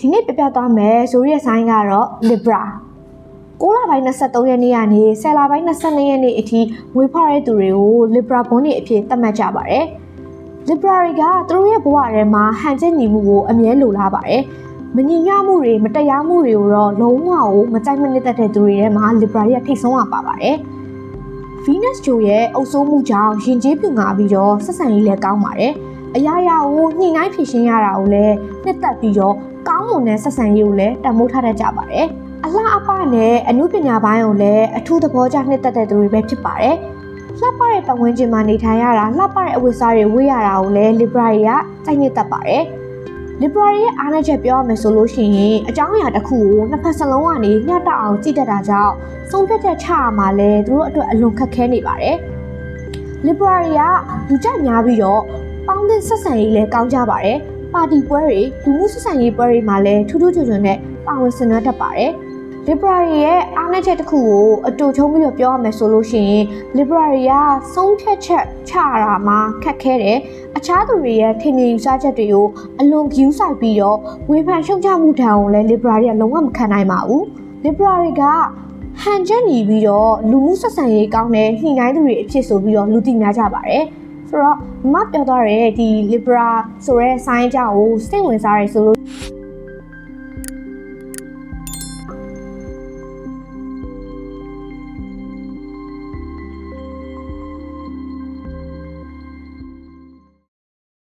ဒီနေ့ပြပြသွားမယ်ဇိုရီရဲ့ဆိုင်းကတော့ Libra 6လပိုင်း23ရက်နေ့ကနေ10လပိုင်း22ရက်နေ့အထိဝေဖတဲ့သူတွေကို Libra ဘွန်းတွေအဖြစ်သတ်မှတ်ကြပါတယ်။ Libra တွေကသူတို့ရဲ့ဘဝထဲမှာဟန်ချက်ညီမှုကိုအမြဲလိုလားပါတယ်။မညီမျှမှုတွေမတရားမှုတွေကိုတော့လုံးဝကိုမကြိုက်မနစ်သက်တဲ့သူတွေထဲမှာ Libra တွေကထိတ်ဆုံးရပါပါတယ်။ Venus ဂျိုရဲ့အုပ်စိုးမှုကြောင့်ရင်ကျေးပြူငါပြီးတော့ဆက်ဆံရေးလည်းကောင်းပါတယ်။အရာရာကိုညှိနှိုင်းဖြေရှင်းရတာကိုလည်းနှစ်သက်ပြီးတော့ကောင်း မွန်တဲ့ဆက်ဆံရေးကိုလည်းတံမိုးထားတတ်ကြပါတယ်။အလှအပနဲ့အမှုပညာပိုင်းကိုလည်းအထူးသဘောကျနှစ်သက်တဲ့သူတွေပဲဖြစ်ပါတယ်။လှပတဲ့ပတ်ဝန်းကျင်မှာနေထိုင်ရတာလှပတဲ့အဝတ်အစားတွေဝတ်ရတာကိုလည်း Libra တွေကစိုက်နှစ်သက်ပါတယ်။ Libra ရဲ့အားနည်းချက်ပြောရမယ်ဆိုလို့ရှိရင်အကြောင်းအရာတစ်ခုကိုနှစ်ဖက်စလုံးကနေမျှတအောင်ကြည့်တတ်တာကြောင့်ဆုံးဖြတ်ချက်ချရမှာလဲသူတို့အတွက်အလွန်ခက်ခဲနေပါတယ်။ Libra တွေကလူကြိုက်များပြီးတော့ပေါင်းသင်းဆက်ဆံရေးလည်းကောင်းကြပါတယ်။ ပါတီပွဲတွေလူမှုဆက်ဆံရေးပွဲတွေမှာလည်းထူးထူးချွန်ချွန်နဲ့ပါဝင်ဆင်နွှဲတတ်ပါတယ်။ Libra တွေရဲ့အားနည်းချက်တစ်ခုကိုအတူချုံပြီးတော့ပြောရမယ်ဆိုလို့ရှိရင် Libra တွေကဆုံးဖြတ်ချက်ချရတာမှာခက်ခဲတယ်။အခြားသူတွေရဲ့ထင်မြင်ယူဆချက်တွေကိုအလွန်ဂရုစိုက်ပြီးတော့ဝေဖန်ရှုတ်ချမှုတံကိုလည်း Libra တွေကလုံးဝမခံနိုင်ပါဘူး။ Libra တွေကဟန်ချက်ညီပြီးတော့လူမှုဆက်ဆံရေးကောင်းတဲ့ညှိနှိုင်းသူတွေအဖြစ်ဆိုပြီးတော့လူသိများကြပါတယ်။ ဆိုတော့မမပြောသွားတဲ့ဒီ Libra ဆိုတဲ့ sign ကြောင့်ကိုစိတ်ဝင်စားရဲဆိုလို့